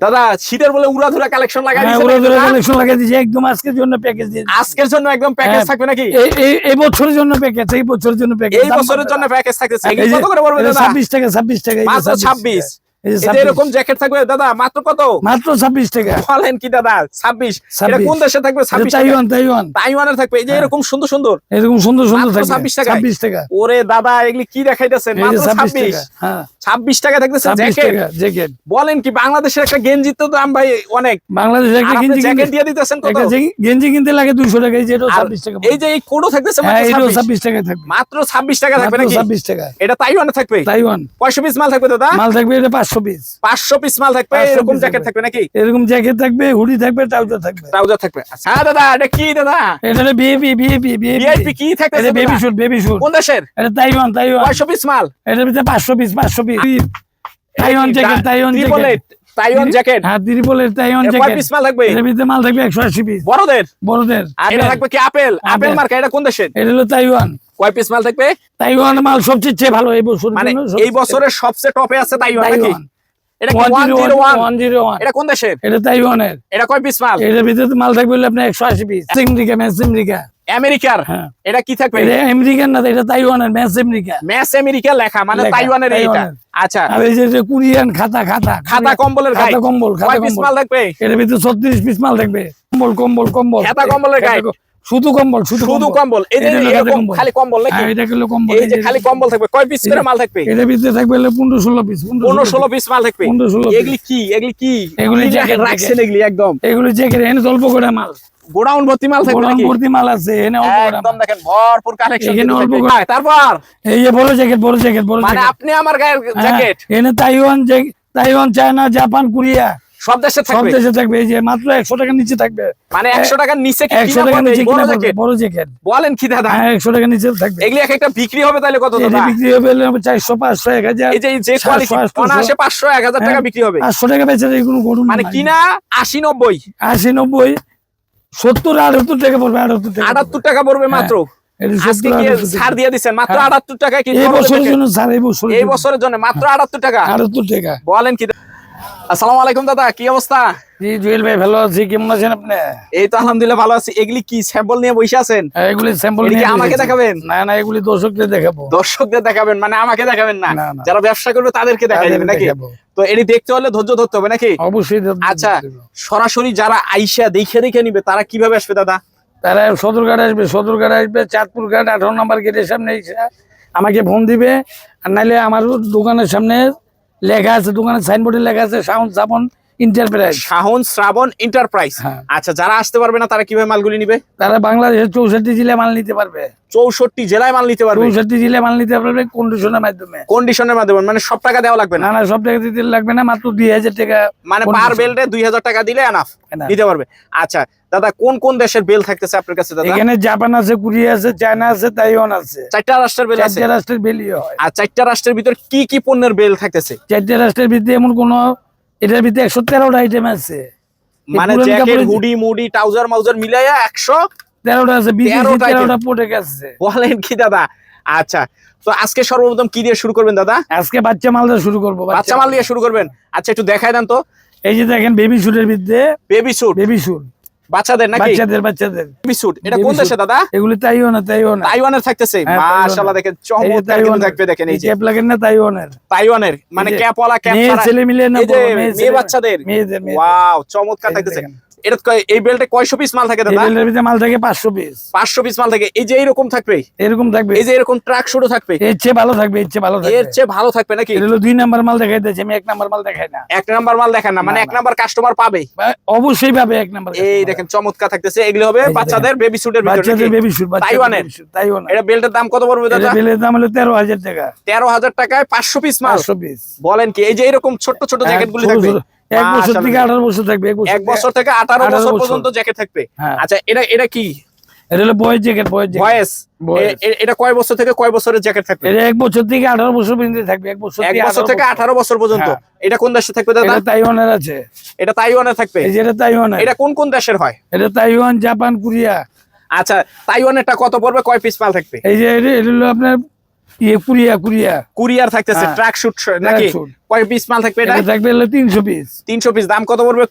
দাদা শীতের বলে উড়াধুরা কালেকশন লাগাই হ্যাঁ, দিয়েছেন ওরা ধরে কালেকশন লাগাই দিয়েছে একদম আজকের জন্য প্যাকেজ দিয়ে আজকের জন্য একদম প্যাকেজ। থাকবে নাকি? এই- এই- বছরের জন্য প্যাকেজ এই বছরের জন্য প্যাকেজ এই বছরের জন্য প্যাকেজ থাকতেছে। কত করে পড়বে দাদা? টাকা ছাব্বিশ টাকা মাত্র 26 এই যে এই যে 26 এরকম জ্যাকেট থাকবে দাদা মাত্র কত? মাত্র ছাব্বিশ টাকা। বলেন কি দাদা ছাব্বিশ। কোন দেশে থাকবে? Taiwan Taiwan. তাইওয়ানের থাকবে। এই যে। এরকম সুন্দর সুন্দর। এরকম সুন্দর সুন্দর মাত্র থাকবে। 26 টাকায়? ছাব্বিশ টাকা। ওরে দাদা এগুলি কি দেখাইতেছেন? এই যে মাত্র ছাব্বিশ ছাব্বিশ। টাকা ছাব্বিশ টাকা থাকতেছে জ্যাকেট জ্যাকেট বলেন কি বাংলাদেশের একটা গেঞ্জির তো দাম ভাই অনেক। বাংলাদেশে একটা গেঞ্জি জ্যাকেট কিনতে- দিয়ে দিতেছেন কত? গেঞ্জি- গেঞ্জি কিনতে লাগে দুইশো টাকা এই যে ছাব্বিশ টাকা। এই যে এই কোডও থাকতেছে হ্যাঁ মাত্র ছাব্বিশ। টাকা থাকবে। মাত্র ছাব্বিশ টাকা থাকবে নাকি? ছাব্বিশ টাকা। এটা তাইওয়ানে থাকবে? তাইওয়ান। কয়শো পিস মাল থাকবে দাদা? মাল থাকবে এটা পাঁচশো পিস পাঁচশো পিস মাল থাকবে এরকম জ্যাকেট থাকবে। থাকবে নাকি? এরকম জ্যাকেট থাকবে হুডি থাকবে ট্রাউজার থাকবে। ট্রাউজার থাকবে। আচ্ছা, হ্যাঁ দাদা এটা কি দাদা? এটা বিএপি বিএপি ভিআইপি কি থাকতেছে এটা বেবি দাদা? শুট বেবি শুট কোন দেশের? এটা তাইওয়ান তাইওয়ান কয়শো পিস মাল। এটার ভিতরে পাঁচশো পিস পাঁচশো piece Taiwan jacket Taiwan jacket হ্যাঁ ত্রিপলের কয় পিস মাল থাকবে? ভিতরে মাল থাকবে একশো আশি পিস বড়দের? বড়দের। আর এটা থাকবে কি আপেল আপেল আপেল। মার্কা এটা কোন দেশের? এটা হলো তাইওয়ান কয় পিস মাল থাকবে? তাইওয়ান মাল সবচেয়ে চেয়ে ভালো এই বছর মানে এই বছরের সবচেয়ে টপে আছে তাইওয়ান নাকি? এটা কোন দেশের? এটা তাইওয়ানের। এটা কয় পিস মাল? এটার ভিতরে মাল থাকবে হলো আপনার একশো আশি পিস আমেরিকা ম্যাচ আমেরিকা আমেরিকার? হ্যাঁ। এটা কি থাকবে? এটা আমেরিকান না এটা তাইওয়ানের ম্যাচ আমেরিকা ম্যাচ আমেরিকা লেখা মানে লেখা, তাইওয়ানের এইটা। আচ্ছা। আর এই যে কোরিয়ান খাতা খাতা। খাতা কম্বলের খাতা কম্বল খাতা পিস কম্বল। মাল থাকবে? এর ভিতরে ছত্রিশ পিস মাল থাকবে। কম্বল কম্বল কম্বল। খাতা কম্বলের গায়ে। শুধু কম্বল শুধু শুধু কম্বল। এই যে এরকম খালি কম্বল নাকি? হ্যাঁ, এটা হলো কম্বল। এই যে খালি কম্বল থাকবে। কয় পিস করে মাল থাকবে? ভিতরে থাকবে হলো পনেরো ষোলো পিস পনেরো ষোলো পিস মাল থাকবে। এগুলি কি? এগুলি কি? এগুলি রাখছেন এগুলি একদম। এগুলো জ্যাকেট এনে অল্প করে মাল। গোডাউন ভর্তি মাল থাকবে নাকি? ভর্তি মাল আছে এনে অল্প করে একদম দেখেন ভরপুর কালেকশন এখানে অল্প করে- তারপর? এই যে বড় জ্যাকেট বড় জ্যাকেট বড় মানে আপনি আমার গায়ের হ্যাঁ, জ্যাকেট এনে Taiwan Taiwan China Japan Korea সব দেশে সব দেশে থাকবে এই যে মাত্র একশো টাকার নিচে থাকবে। মানে একশো টাকার নিচে কি একশো কিনা টাকার নিচে বড় জ্যাকেট? বড় জ্যাকেট। বলেন কি দাদা? হ্যাঁ একশো টাকার নিচে থাকবে। এগুলি এক একটা বিক্রি হবে তাহলে কত দাদা? বিক্রি হবে হলো চারশো পাঁচশো এক হাজার এই যে যে কোয়ালিটি আটশো, অনায়াসে পাঁচশো এক টাকা হ্যাঁ। বিক্রি হবে। টাকা বেচে কোনো গরু মানে কিনা আশি নব্বই। আশি নব্বই সত্তর আটাত্তর টাকা পড়বে আটাত্তর টাকা আটাত্তর টাকা পড়বে মাত্র? ছাড় দিয়ে দিচ্ছেন মাত্র হ্যাঁ। আটাত্তর টাকায় কি এই বছরের জন্য এই বছরের জন্য। মাত্র আটাত্তর টাকা। আটাত্তর টাকা। বলেন কি আসসালামু আলাইকুম দাদা কি অবস্থা? জি জুয়েল ভাই ভালো আছি। কেমন আছেন আপনি? এই তো আলহামদুলিল্লাহ ভালো আছি। এগুলি কি স্যাম্পল নিয়ে বসে আছেন? হ্যাঁ, এগুলি স্যাম্পল নিয়ে আমাকে দেখাবেন? না না এগুলি দর্শকদের দেখাবো। দর্শকদের দেখাবেন মানে আমাকে দেখাবেন না। যারা ব্যবসা করবে তাদেরকে দেখাই তাদের দেবেন নাকি? তো এটি দেখতে হলে ধৈর্য ধরতে হবে নাকি? অবশ্যই আচ্ছা সরাসরি যারা আইসা দেখে দেখে নিবে তারা কীভাবে আসবে দাদা? তারা সদরঘাট আসবে সদরঘাট আসবে চাঁদপুর ঘাট আঠারো নম্বর গেটের সামনে আমাকে ফোন দিবে। আর নাইলে আমার দোকানের সামনে লেখা আছে দোকানের সাইনবোর্ডে লেখা আছে সাউন্ড সাবন। ইন্টারপ্রাইজ শাহন শ্রাবণ এন্টারপ্রাইজ হ্যাঁ। আচ্ছা যারা আসতে পারবে না তারা কীভাবে মালগুলি নিবে? তারা বাংলাদেশের চৌষট্টি জেলায় মাল নিতে পারবে। চৌষট্টি জেলায় মাল নিতে পারবে? চৌষট্টি জেলায় মাল নিতে পারবে কন্ডিশনের মাধ্যমে। কন্ডিশনের মাধ্যমে মানে সব টাকা দেওয়া লাগবে না? না না সব টাকা দিতে লাগবে না মাত্র দুই হাজার টাকা মানে পার বেল্টে দুই হাজার টাকা দিলে এনাফ Enough। নিতে পারবে। আচ্ছা দাদা কোন কোন দেশের বেল থাকতেছে আপনার কাছে দাদা? এখানে জাপান আছে কোরিয়া আছে চায়না আছে তাইওয়ান আছে। চারটা রাষ্ট্রের বেল আছে? চারটে রাষ্ট্রের হয়। আর চারটা রাষ্ট্রের ভিতর কি কি পণ্যের বেল থাকতেছে? চারটে রাষ্ট্রের ভিতরে এমন কোন এটার ভিতরে একশো তেরোটা আইটেম আছে। মানে জ্যাকেট হুডি মুডি ট্রাউজার মাউজার মিলাইয়া একশো তেরোটা আছে বিদেশি 13টা তেরোটা প্রোডাক্ট আছে বলেন কি দাদা? আচ্ছা তো আজকে সর্বপ্রথম কি দিয়ে শুরু করবেন দাদা? আজকে বাচ্চা শুরু করব বাচ্চা মাল দিয়ে শুরু করবেন। আচ্ছা একটু দেখাই দেন তো। এই যে দেখেন বেবি সুটের ভিতরে বেবি সুট বেবি শুট বাচ্চাদের নাকি? বাচ্চাদের বাচ্চাদের। বেবি স্যুট এটা কোন দেশে দাদা? এগুলি তাইওয়ান না তাইও না তাইওয়ানের থাকতেছে। হ্যাঁ, মাশাআল্লাহ দেখেন চমৎকার কিন্তু থাকবে দেখেন এই যে। ক্যাপ লাগেন না তাইওয়ানের? তাইওয়ানের মানে ক্যাপ ওয়ালা ক্যাপ ক্যাপ মেয়ে ছাড়া। ছেলে মিলে না মেয়ে বাচ্চাদের। ওয়াও চমৎকার থাকতেছে। এটা এই বেল্টে কয়শো পিস মাল থাকে দাদা? মাল থাকে পাঁচশো পিস পাঁচশো পিস মাল থাকে। এই যে এরকম থাকবে? এরকম থাকবে। এই যে এরকম ট্রাক শুরু থাকবে? এর চেয়ে ভালো থাকবে এর চেয়ে ভালো এর চেয়ে ভালো থাকবে নাকি? এটা হলো দুই নাম্বার মাল দেখাই দিয়েছে আমি এক নাম্বার মাল দেখাই না। এক নাম্বার মাল দেখেন না মানে এক নাম্বার কাস্টমার পাবে। অবশ্যই পাবে এক নাম্বার এই দেখেন চমৎকার থাকতেছে। এগুলো হবে বাচ্চাদের বেবি স্যুটের ভিতরে বাচ্চাদের নাকি? বেবি শুট তাইওয়ানের? তাইওয়ান এটা বেল্টের দাম কত পড়বে দাদা? দাম হলো তেরো হাজার টাকা। তেরো হাজার টাকায় পাঁচশো পিস মাল। পাঁচশো পিস বলেন কি এই যে এরকম ছোট ছোট জ্যাকেট গুলি থাকবে? ছোট। এক বছর থেকে আঠারো বছর থাকবে এক বছর থেকে আঠারো 18 বছর। পর্যন্ত জ্যাকেট থাকবে। হ্যাঁ। আচ্ছা এটা এটা কি? এটা হলো জ্যাকেট বয়স বয়স। এটা কয় বছর থেকে কয় বছরের জ্যাকেট থাকবে? এটা এক বছর থেকে আঠারো বছর পর্যন্ত থাকবে এক বছর এক বছর থেকে আঠারো বছর পর্যন্ত। হ্যাঁ। এটা কোন দেশে থাকবে দাদা? এটা তাইওয়ানের আছে। এটা তাইওয়ানে থাকবে? এই যে এটা কোন কোন দেশের হয়? এটা তাইওয়ান জাপান কোরিয়া। আচ্ছা তাইওয়ানেরটা কত পড়বে? কয় পিস মাল থাকবে? এই যে এটা এটা হলো আপনার কুরিয়া কুরিয়া। কুরিয়ার থাকতেছে হ্যাঁ। ট্রাক শুট নাকি? Tracksuit। কয় পিস মাল থাকবে এটা? এটা থাকবে হলো তিনশো পিস তিনশো পিস দাম কত পড়বে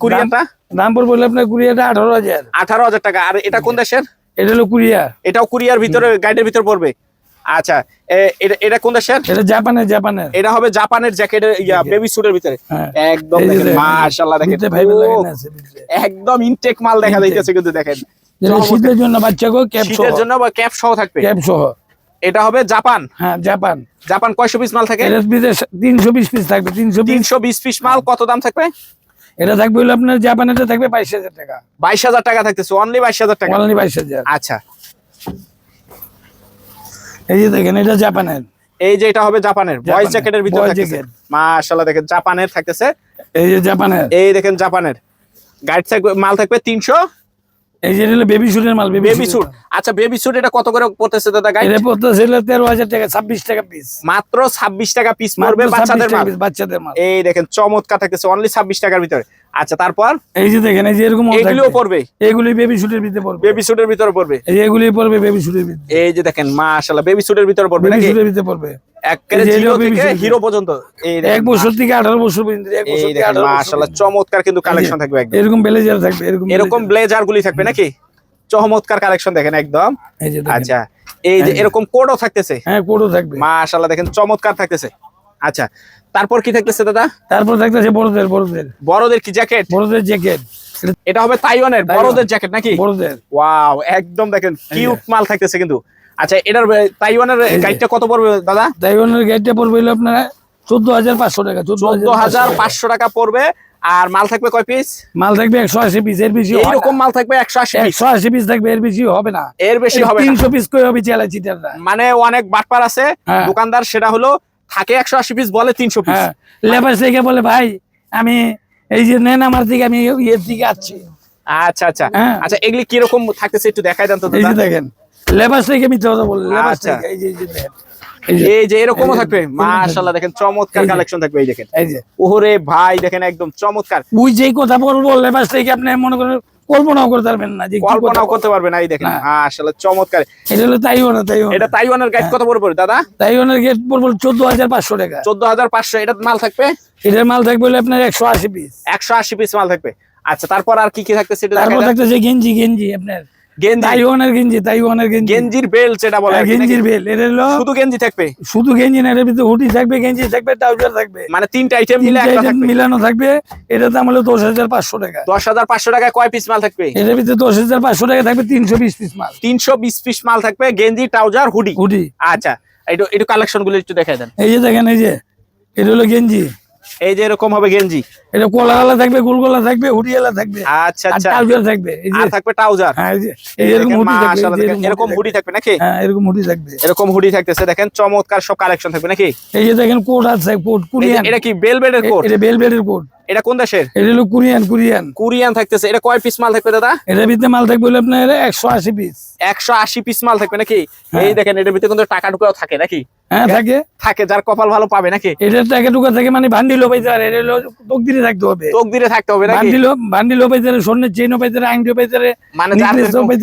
দাম পড়বে আপনার কুরিয়াটা টাকা। আর এটা কোন দেশের? এটা হলো কুরিয়া। এটাও কুরিয়ার ভিতরে গাইডের ভিতর পড়বে। আচ্ছা এটা এটা কোন দেশের? এটা জাপানের জাপানের। এটা হবে জাপানের জ্যাকেটের ইয়া বেবি স্যুটের ভিতরে। হ্যাঁ। একদম দেখেন মাশাআল্লাহ দেখেন। একদম ইনটেক মাল দেখা। যাইতেছে কিন্তু দেখেন। শীতের জন্য বাচ্চাকে ক্যাপ শীতের জন্য বা ক্যাপ সহ থাকবে? ক্যাপ সহ। এটা হবে জাপান। হ্যাঁ জাপান। জাপান কয়শো পিস মাল থাকে? তিনশো পিস পিস থাকবে তিনশো পিস তিনশো বিশ পিস মাল কত দাম থাকবে? এটা থাকবে হলো আপনার জাপানেরটা থাকবে বাইশ হাজার টাকা। বাইশ হাজার টাকা থাকতেছে অনলি বাইশ হাজার টাকা। অনলি বাইশ হাজার। আচ্ছা। এই যে দেখেন এটা জাপানের। এই যে এটা হবে জাপানের। বয়েজ জ্যাকেটের ভিতরে থাকতেছে। মাশাআল্লাহ দেখেন জাপানের থাকতেছে। এই যে জাপানের। এই দেখেন জাপানের। গাইড থাকবে মাল থাকবে তিনশো। এই যে হলো বেবি স্যুটের মাল বেবি আচ্ছা বেবি এটা কত করে পড়তেছে দাদা গাইড এটা পড়তেছে হলো তেরো হাজার টাকা ছাব্বিশ টাকা পিস মাত্র ছাব্বিশ টাকা পিস পড়বে বাচ্চাদের মাল। বাচ্চাদের মাল। এই দেখেন চমৎকার থাকতেছে অনলি ছাব্বিশ টাকার ভিতরে। আচ্ছা তারপর? এই যে দেখেন এই যে এরকম এগুলিও পড়বে? এগুলি বেবি ভিতরে পড়বে। বেবি ভিতরে পড়বে? এই এগুলি পড়বে বেবি ভিতরে। এই যে দেখেন মাশাআল্লাহ বেবি ভিতরে পড়বে বেবি নাকি? ভিতরে পড়বে। হিরো পর্যন্ত। এই এক বছর থেকে আঠারো বছর পর্যন্ত। চমৎকার কিন্তু কালেকশন থাকবে এরকম ব্লেজার থাকবে এরকম এরকম ব্লেজার গুলি থাকবে নাকি? চমৎকার কালেকশন দেখেন একদম। আচ্ছা এই যে এরকম কোডও থাকতেছে। হ্যাঁ কোডও থাকবে। মাশাআল্লাহ দেখেন চমৎকার থাকতেছে। আচ্ছা তারপর কি থাকতেছে দাদা? তারপর থাকতেছে বড়দের বড়দের। বড়দের কি জ্যাকেট বড়দের জ্যাকেট এটা হবে তাইওয়ানের তাইওয়ান। বড়দের জ্যাকেট নাকি? বড়দের। ওয়াও একদম দেখেন। কিউট মাল থাকতেছে কিন্তু। আচ্ছা এটার তাইওয়ানের। গাইডটা কত পড়বে দাদা? তাইওয়ানের গাড়িটা পড়বে হলো আপনার চোদ্দ হাজার পাঁচশো টাকা চোদ্দ হাজার পাঁচশো। টাকা পড়বে। আর মাল থাকবে কয় পিস মাল থাকবে একশো আশি পিস এর বেশি এইরকম মাল থাকবে একশো আশি পিস একশো আশি পিস থাকবে এর বেশি হবে না। এর বেশি হবে তিনশো পিস করে হবে চেলা চিটারটা মানে অনেক বাটপার আছে। হ্যাঁ। দোকানদার সেটা হলো থাকে একশো আশি পিস বলে তিনশো পিস লেবার থেকে বলে ভাই আমি এই যে নেন আমার দিকে আমি ইয়ের দিকে আসছি আচ্ছা আচ্ছা। হ্যাঁ। আচ্ছা এগুলি কীরকম থাকতেছে একটু দেখাই দেন তো দেখেন থেকে মিথ্যে কথা বলে লেবার আচ্ছা। এই যে এই এরকমও থাকবে। মাশাআল্লাহ দেখেন চমৎকার কালেকশন থাকবে এই দেখেন। এই যে। ওহরে ভাই দেখেন একদম চমৎকার। ওই যেই কথা বলব লেবার থেকে আপনি মনে করেন কল্পনাও করতে পারবেন না যে কল্পনাও করতে পারবে এই দেখেন। না। চমৎকার। এটা হলো তাইও না এটা তাইওয়ানের গাইড কত পড়বে দাদা? তাইওয়ানের গেট পড়ব চোদ্দ হাজার পাঁচশো টাকা। চোদ্দ হাজার পাঁচশো এটা মাল থাকবে? এটার মাল থাকবে হলো আপনার একশো আশি পিস একশো আশি পিস মাল থাকবে। আচ্ছা তারপর আর কি কি থাকতেছে এটা তারপর থাকতেছে গেঞ্জি গেঞ্জি আপনার। গেঞ্জি। তাইওয়ানের গেঞ্জি তাইওয়ানের গেঞ্জি। গেঞ্জির বলে হ্যাঁ, কি, নাকি? গেঞ্জির বেল এটা হলো শুধু গেঞ্জি থাকবে? শুধু গেঞ্জি না এটার ভিতরে হুডি থাকবে গেঞ্জি থাকবে ট্রাউজার থাকবে। মানে তিনটা আইটেম মিলে একটা থাকবে? মিলানো থাকবে। এটার দাম হলো দশ হাজার পাঁচশো টাকা। দশ হাজার পাঁচশো টাকায় কয় পিস মাল থাকবে? এটার ভিতরে দশ হাজার পাঁচশো টাকা থাকবে তিনশো বিশ পিস মাল। তিনশো বিশ পিস মাল থাকবে গেঞ্জি ট্রাউজার হুডি হুডি আচ্ছা কালেকশনগুলো একটু দেখাই দেন। এই যে দেখেন এই যে এটা হলো গেঞ্জি। এই যে এরকম হবে গেঞ্জি? এটা কলাগালা থাকবে গোলগলা থাকবে হুডিয়ালা থাকবে। আচ্ছা আচ্ছা। ট্রাউজার থাকবে এই যে থাকবে ট্রাউজার? হ্যাঁ এই যে এরকম হুডি থাকবে এরকম হুডি থাকবে নাকি? হ্যাঁ এরকম হুডি থাকবে। এরকম হুডি থাকতেছে দেখেন চমৎকার সব কালেকশন থাকবে নাকি? এই যে দেখেন কোট আছে কোট কুরিয়ান। এটা কি বেলবেডের কোট? এটা বেলবেডের কোট। এটা কোন দেশের? এটা হলো কুরিয়ান কুরিয়ান। কোরিয়ান থাকতেছে। এটা কয় পিস মাল থাকবে দাদা? এটার ভিতরে মাল থাকবে আপনার একশো আশি পিস একশো আশি পিস মাল থাকবে নাকি? হ্যাঁ। এই দেখেন এটার ভিতরে কিন্তু টাকা ঢুকাও থাকে নাকি? হ্যাঁ থাকে। থাকে যার কপাল ভালো পাবে নাকি? এটার টাকা টুকা থাকে মানে ভান্ডিল এটা হলো তকদিরে থাকতে হবে। দিলে থাকতে হবে নাকি? ভান্ডিল ভান্ডিল পাইতে পারে স্বর্ণের চেইনও পাইতে পারে আংটিও পাইতে মানে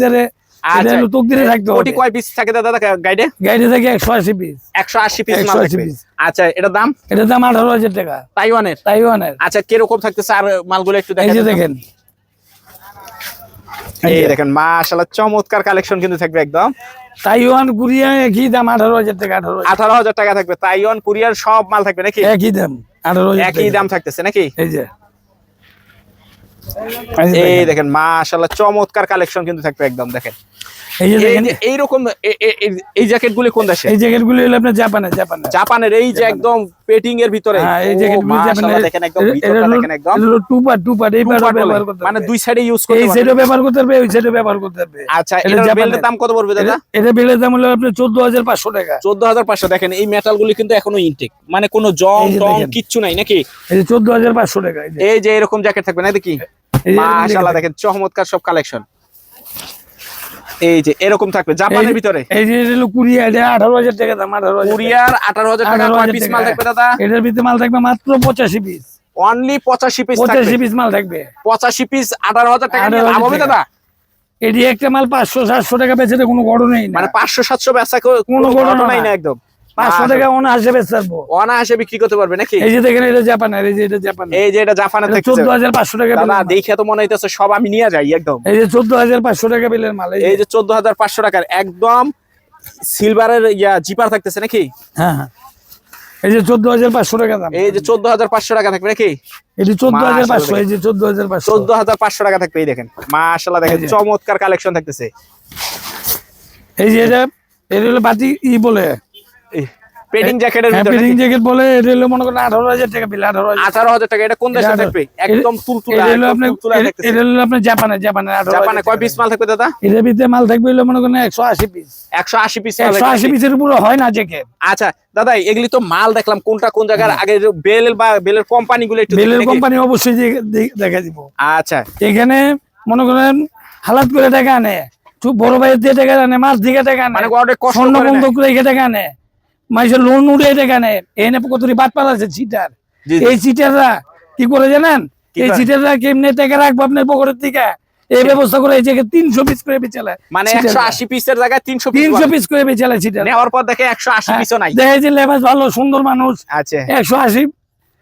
যার পারে এটা আচ্ছা তকদিরে থাকতে হবে। কোটি কয় পিস থাকে দাদা গাইডে গাড়ি থাকে একশো আশি পিস একশো আশি পিস মাল থাকবে আচ্ছা এটার দাম? এটার দাম আঠারো হাজার টাকা। তাইওয়ানের? তাইওয়ানের। আচ্ছা থাকতেছে? আর মালগুলো একটু এই দেখেন যে দেখেন। এই দেখেন মাশাআল্লাহ চমৎকার কালেকশন কিন্তু থাকবে একদম। তাইওয়ান কুরিয়া একই দাম আঠারো হাজার টাকা আঠারো হাজার। টাকা থাকবে। তাইওয়ান কুরিয়ার সব মাল থাকবে নাকি? একই দাম একই দাম থাকতেছে নাকি? এই যে। এই দেখেন। মাশাআল্লাহ চমৎকার কালেকশন কিন্তু থাকবে একদম দেখেন এই যে এই দেখেন এইরকম এই জ্যাকেট গুলি কোন দেশে? এই জ্যাকেটগুলো হলো আপনার জাপানে জাপানে। জাপানের এই যে একদম পেটিং এর ভিতরে। হ্যাঁ এই জ্যাকেটগুলো মাশাআল্লাহ জাপানে দেখেন একদম ভিতরটা দেখেন একদম। টু পার্ট টু পার্ট এই পার্ট ব্যবহার করতে মানে দুই সাইডে ইউজ এই করতে পারবে সাইডও ব্যবহার করতে পারবে ওই সাইডও ব্যবহার করতে পারবে আচ্ছা এটা জাপানের। বেল্টের দাম কত পড়বে দাদা? এটা- এটা দাম হলো আপনার চোদ্দ হাজার পাঁচশো টাকা। চোদ্দ হাজার পাঁচশো দেখেন এই মেটাল গুলি কিন্তু এখনও ইনটেক মানে কোনো জং এই টং কিচ্ছু নাই নাকি? এই যে হাজার পাঁচশো টাকা এই যে। এরকম জ্যাকেট থাকবে না দেখি মাশাআল্লাহ দেখেন। চমৎকার সব কালেকশন এই যে এরকম থাকবে জাপানের ভিতরে? এই যে এটা হলো কুরিয়া এটা আঠারো হাজার টাকা দাম আঠারো হাজার কুরিয়ার আঠারো হাজার টাকা 18,000 কয় পিস মাল থাকবে দাদা? এটার ভিতরে মাল থাকবে মাত্র পঁচাশি পিস অনলি পঁচাশি পিস পঁচাশি থাকবে পিস মাল থাকবে। পঁচাশি পিস আঠারো হাজার টাকা নিয়ে 18,000 লাভ হবে দাদা? এটি একটা মাল পাঁচশো সাতশো টাকা বেচে কোনো গড় নেই মানে পাঁচশো সাতশো বেচা করে কোনো গড় নাই। না একদম। পাঁচশো টাকা অনায়াসে বিক্রি করতে পারবে নাকি এই যে দেখেন এটা জাপানের এই যে এটা জাপানের এই যে এটা জাপানে থাকতেছে চোদ্দ হাজার পাঁচশো টাকা মাল। দেখে তো মনে হইতেছে সব আমি নিয়ে যাই একদম এই যে চোদ্দ হাজার পাঁচশো টাকা বিলের মাল এই যে- চোদ্দ হাজার পাঁচশো টাকার একদম সিলভারের ইয়া জিপার থাকতেছে নাকি হ্যাঁ হ্যাঁ এই যে চোদ্দ হাজার পাঁচশো টাকা দাম এই যে চোদ্দ হাজার পাঁচশো টাকা থাকবে নাকি এই যে চোদ্দ হাজার পাঁচশো এই যে চোদ্দ হাজার পাঁচশো চোদ্দ হাজার পাঁচশো টাকা থাকবে এই দেখেন মাশাল্লাহ। চমৎকার কালেকশন থাকতেছে এই যে এটা এটা হলো বাতি ই বলে পেডিং জ্যাকেটের ভিতরে হ্যাপিং জ্যাকেট বলে এটা হলো মনে করেন আঠারো হাজার টাকা বিল আঠারো হাজার আঠারো হাজার টাকা এটা কোন দেশে থাকবে? একদম তুলতুলা এটা হলো একদম আপনার তুলতুলা থাকতেছে। এটা হলো আপনার জাপানে জাপানে আঠারো জাপানে কয় পিস মাল থাকবে দাদা? এটার ভিতরে মাল থাকবে হলো মনে করেন একশো আশি পিস একশো আশি পিস মাল একশো থাকবে আশি নাকি? পিসের উপরে হয় না জ্যাকেট। আচ্ছা দাদা এগুলি তো মাল দেখলাম কোনটা কোন জায়গার আগে বেল বা বেলের কোম্পানি গুলো একটু বেলের কোম্পানি অবশ্যই দেখা দিব। আচ্ছা। এখানে মনে করেন হালাত করে টাকা আনে বড় ভাইয়ের দিয়ে টাকা আনে মাছ দিকে টাকা আনে মানে অনেক কষ্ট করে টাকা আনে। মাইসের লোন উঠে আনে এনে কতরি বাদ পালাছে চিটার। এই চিটাররা কি করে জানেন? এই চিটাররা কেমনে টাকা রাখব আপনার পকেটের থেকে এই ব্যবস্থা করে এই জায়গায় তিনশো পিস করে বেচালে মানে একশো আশি পিসের জায়গায় তিনশো পিস তিনশো পিস করে বেচালে চিটার নেওয়ার পর দেখে একশো আশি পিসও নাই। দেখে যে লেবাস ভালো সুন্দর মানুষ। আচ্ছা একশো আশি।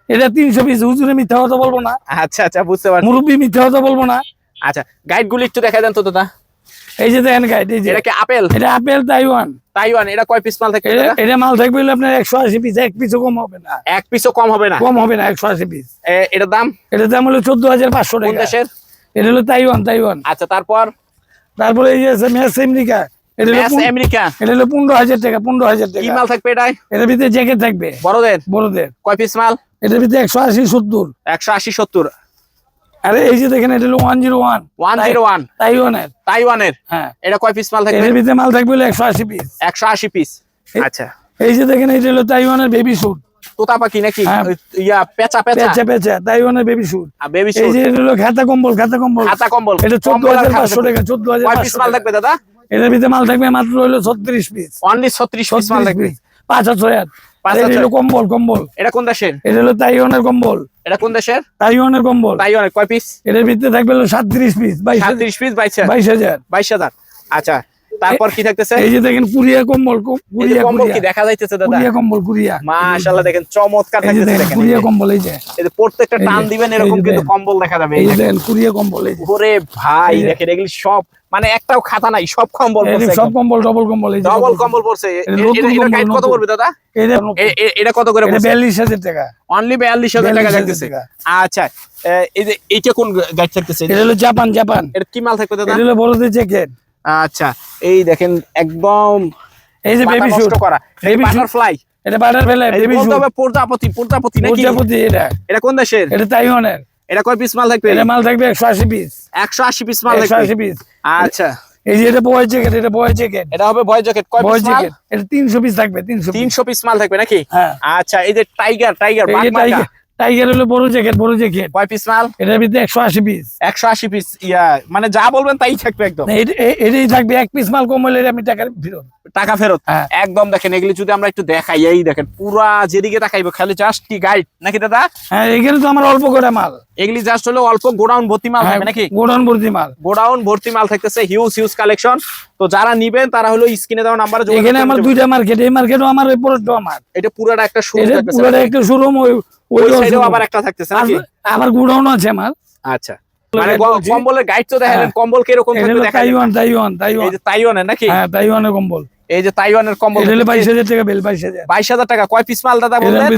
এটা তিনশো পিস হুজুরে মিথ্যা কথা বলব না। আচ্ছা আচ্ছা বুঝতে পারছি। মুরব্বী মিথ্যা কথা বলব না। আচ্ছা গাইড গুলি একটু দেখা দেন তো দাদা। এই যে দেখেন গাইড এই যে। এটা কি আপেল? এটা আপেল তাইওয়ান। তাইওয়ান এটা কয় পিস মাল থাকবে এটা? মাল থাকবে আপনার একশো আশি পিস এক পিসও কম হবে না। এক পিসও কম হবে না? কম হবে না একশো আশি পিস এটার দাম? এটার দাম হলো চোদ্দ হাজার পাঁচশো টাকা। দেশের? এটা হলো তাইওয়ান তাইওয়ান। আচ্চ্ছা তারপর? তারপরে এই আছে ম্যাস আমেরিকা এটা হলো আমেরিকা এটা হলো পনেরো হাজার টাকা পনেরো হাজার কি মাল থাকবে এটাই এটার ভিতরে জ্যাকেট থাকবে। বড়দের? বড়দের। কয় পিস মাল? এটার ভিতরে একশো আশি সত্তর। একশো আশি সত্তর। আরে এই যে দেখেন এটা হলো 101 101 তাইওয়ানের। তাইওয়ানের। হ্যাঁ। এটা কয় পিস মাল থাকবে? এর ভিতরে মাল থাকবে হলো 180 পিস 180 পিস আচ্ছা। এই যে দেখেন এটা হলো তাইওয়ানের বেবি স্যুট তোতা পাখি হ্যাঁ। ইয়া পেঁচা পেঁচা? পেঁচা পেঁচা বেবি স্যুট আর বেবি স্যুট কম্বল খাতা কম্বল। খাতা কম্বল। এটা 14500 টাকা 14500 থাকবে দাদা? এর ভিতরে মাল থাকবে মাত্র হলো 36 পিস অনলি 36 মাল থাকবে। 5000 কম্বল কম্বল। এটা কোন দেশের? এটা হলো তাইওয়ানের কম্বল। এটা কোন দেশের? তাইওয়ানের কম্বল। তাইওয়ানের কয় পিস এটার ভিতরে থাকবে হলো সাতত্রিশ পিস বাইশ পিস বাইশ হাজার। বাইশ হাজার। আচ্ছা তারপর কি থাকতেছে এই যে দেখেন কুরিয়া কম্বল কু- এই যে কুরিয়া কম্বল কি দেখা যাইতেছে দাদা কুরিয়া কম্বল কুরিয়া মাশাআল্লাহ দেখেন চমৎকার থাকতেছে দেখেন দেখেন কুরিয়া এই যে- কম্বল এই যে এই যে প্রত্যেকটা টান দিবেন এরকম কিন্তু কম্বল দেখা যাবে এই দেখেন কুরিয়া কম্বল এই যে ওরে ভাই দেখেন এগুলি সব মানে একটাও খাতা নাই সব কম্বল যে সব কম্বল ডবল কম্বল এই ডবল কম্বল পড়ছে এটা গাইড কত পড়বে দাদা এটা কত করে বিয়াল্লিশ হাজার টাকা অনলি বিয়াল্লিশ হাজার টাকা 42,000 থাকতেছে টাকা। আচ্ছা এ, এই যে এইটা কোন গাইড থাকতেছে এটা হলো জাপান জাপান এটা কি মাল থাকবে দাদা এটা হলো বড়দের জ্যাকেট আচ্ছা এই দেখেন একদম এই যে বেবি শুট করা suit। বাটারফ্লাই এটা বাটার ফেলে বেবি শুট তবে প্রজাপতি প্রজাপতি নাকি? প্রজাপতি এটা। এটা কোন দেশের? এটা তাইওয়ানের। এটা কয় পিস মাল থাকবে? এটা মাল থাকবে একশো আশি পিস একশো আশি পিস মাল থাকবে। পিস আচ্ছা। এই যে এটা বয় জ্যাকেট এটা বয় জ্যাকেট এটা হবে বয় জ্যাকেট কয় পিস মাল? এটা তিনশো পিস থাকবে তিনশো পিস তিনশো পিস মাল থাকবে নাকি? হ্যাঁ। আচ্ছা এই যে টাইগার টাইগার বাঘ টাইগার হলো বড় জ্যাকেট বড় জ্যাকেট কয় পিস মাল? এটার ভিতরে একশো আশি পিস একশো আশি পিস ইয়া মানে যা বলবেন তাই থাকবে একদম। এটাই থাকবে এক পিস মাল কম হলে আমি টাকার ফেরত। টাকা ফেরত? হ্যাঁ। একদম দেখেন এগুলি যদি আমরা একটু দেখাই এই দেখেন পুরা যেদিকে তাকাইবো খালি জাস্ট কি গাইড নাকি দাদা? হ্যাঁ এখানে তো আমার অল্প করে মাল। এগুলি জাস্ট হলো অল্প গোডাউন ভর্তি মাল হ্যাঁ থাকবে নাকি? গোডাউন ভর্তি মাল। গোডাউন ভর্তি মাল থাকতেছে হিউজ হিউজ কালেকশন তো যারা নিবেন তারা হলো স্ক্রিনে দেওয়া নাম্বারে এখানে আমার দুইটা মার্কেট এই মার্কেটও আমার এই পরেরটাও আমার এটা পুরাটা একটা শুরু এটা থাকতেছে পুরোটা একটা শোরুম ওই ওই সাইডেও আবার একটা থাকতেছে নাকি? আবার গোডাউন আছে আমার। আচ্ছা। মানে। কম্বলের গাইড তো দেখালেন হ্যাঁ। কম্বল কীরকম এটা থাকবে দেখা তাইওয়ান তাইওয়ান তাইওয়ান। এই যে তাইওয়ানের নাকি? হ্যাঁ তাইওয়ানের কম্বল। এই যে তাইওয়ানের কম্বল এটা টাকা বেল টাকা। কয় পিস মাল দাদা বললেন?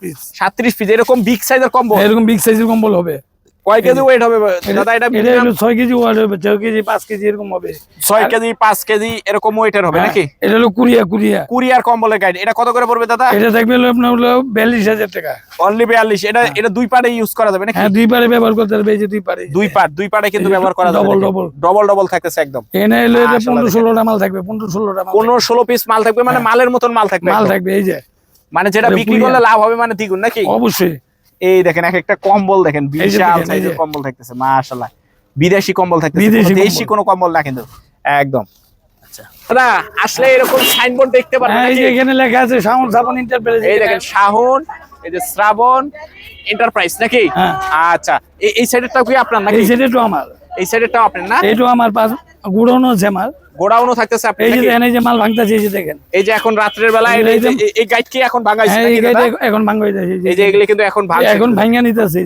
পিস সাতত্রিশ পিস এরকম বিগ সাইজের কম্বল? এরকম বিগ সাইজের কম্বল হবে। কয় কেজি ওয়েট হবে? দাদা এটা ছয় কেজি ওয়াট হবে ছয় কেজি পাঁচ কেজি এরকম হবে। ছয় কেজি পাঁচ কেজি এরকম ওয়েটের হবে নাকি? হ্যাঁ, এটা হলো কুড়িয়া কুড়িয়া কুরিয়ার কম্বলের গাইড এটা কত করে পড়বে দাদা? এটা থাকবে হলো আপনার হলো বিয়াল্লিশ হাজার টাকা। অনলি বিয়াল্লিশ। এটা এটা দুই পারে ইউজ করা যাবে নাকি? হ্যাঁ দুই পারে ব্যবহার করতে পারবে এই যে দুই পারে দুই পার্ট দুই পারে কিন্তু ব্যবহার করা যাবে double, double। ডবল ডবল থাকতেছে একদম। এনে এলো এটা পনেরো। ষোলোটা মাল থাকবে পনেরো ষোলোটা মাল পনেরো ষোলো পিস মাল থাকবে মানে মালের মতন মাল থাকবে থাকবে। মাল থাকবে এই যে। মানে যেটা বিক্রি করলে লাভ হবে মানে দ্বিগুণ নাকি? অবশ্যই। এই দেখেন এক একটা কম্বল দেখেন বিশাল সাইজের কম্বল থাকতেছে মাশাআল্লাহ। বিদেশি কম্বল থাকতেছে বিদেশি দেশি কম্বল। কোনো কম্বল না কিন্তু একদম। আচ্ছা। দাদা আসলে এরকম সাইনবোর্ড দেখতে পারবেন হ্যাঁ, এই যে এখানে লেখা আছে ইন্টারপ্রাইজ এই দেখেন শাহন এই যে শ্রাবণ এন্টারপ্রাইজ নাকি? হ্যাঁ। আচ্ছা এই সাইডেরটা কি আপনার নাকি? এই সেটা তো আমার। এই সাইডেরটাও আপনার না? এইটাও আমার পাঁচ গুড়ানো আছে আমার। গোডাউনও থাকতেছে আপনি এই যে দেখেন এই যে মাল ভাঙতেছে এই যে দেখেন এই যে এখন রাত্রের বেলা এই গাইড কি এখন ভাঙাইছে হ্যাঁ, এই দাদা? এখন ভাঙা হইতেছে এই যে এগুলি কিন্তু এখন ভাঙছে এখন ভাঙা নিতেছে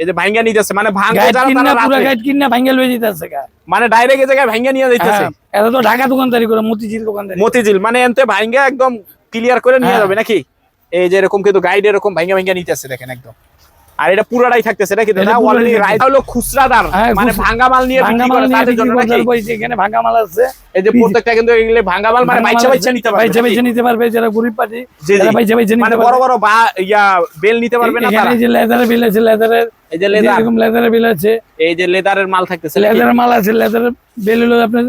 এই যে ভাঙ্গা নিতেছে মানে গাইড যারা তারা পুরো রাত্রে- গাইড কিনা ভাঙা লয়ে যেতেছে গা মানে ডাইরেক্ট এই জায়গায় ভাঙ্গা নিয়ে যাইতেছে হ্যাঁ, এটা তো ঢাকা দোকানদারি করে মতিঝিল দোকানদারি মতিঝিল মানে এনতে ভাঙ্গা একদম ক্লিয়ার করে নিয়ে হ্যাঁ। যাবে নাকি এই যে এরকম কিন্তু গাইড এরকম ভাঙ্গা ভাঙ্গা নিতেছে দেখেন একদম আর এটা পুরাটাই থাকতেছে নাকি এটা অলরেডি। রাইড হলো হ্যাঁ, মানে খুচরা। ভাঙ্গা মাল নিয়ে ভাঙা বিক্রি করে তাদের জন্য নাকি এখানে ভাঙা মাল আছে এই যে প্রত্যেকটা কিন্তু এগুলি ভাঙ্গা মাল মানে ভাঙা বাইচা বাইচা নিতে পারবে বাইচা বাইচা নিতে পারবে যারা গরিব পার্টি জি। যারা বাইচা বাইচা মানে নিতে বড় পারবে বড় বা ইয়া বেল নিতে পারবে না তারা এই যে লেদারের বিল আছে লেদারের এই যে লেদার এরকম লেদারের বিল আছে এই যে লেদারের মাল থাকতেছে? লেদারের মাল আছে লেদারের বেল হলো আপনার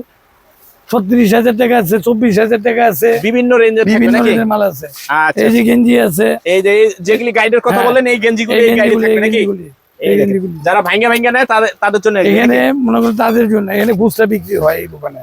ছত্রিশ হাজার টাকা আছে চব্বিশ হাজার টাকা আছে। বিভিন্ন রেঞ্জের বিভিন্ন রেঞ্জের মাল আছে। আচ্ছা এই যে গেঞ্জি আছে। এই যে যেগুলি গাইডের কথা হ্যাঁ। বলেন এই গেঞ্জিগুলি এই গাইডে থাকবে নাকি। যারা ভাঙ্গা ভাঙ্গা নেয় তাদের তাদের জন্য এখানে মনে করেন তাদের জন্য এখানে খুচরা বিক্রি হয় এই দোকানে।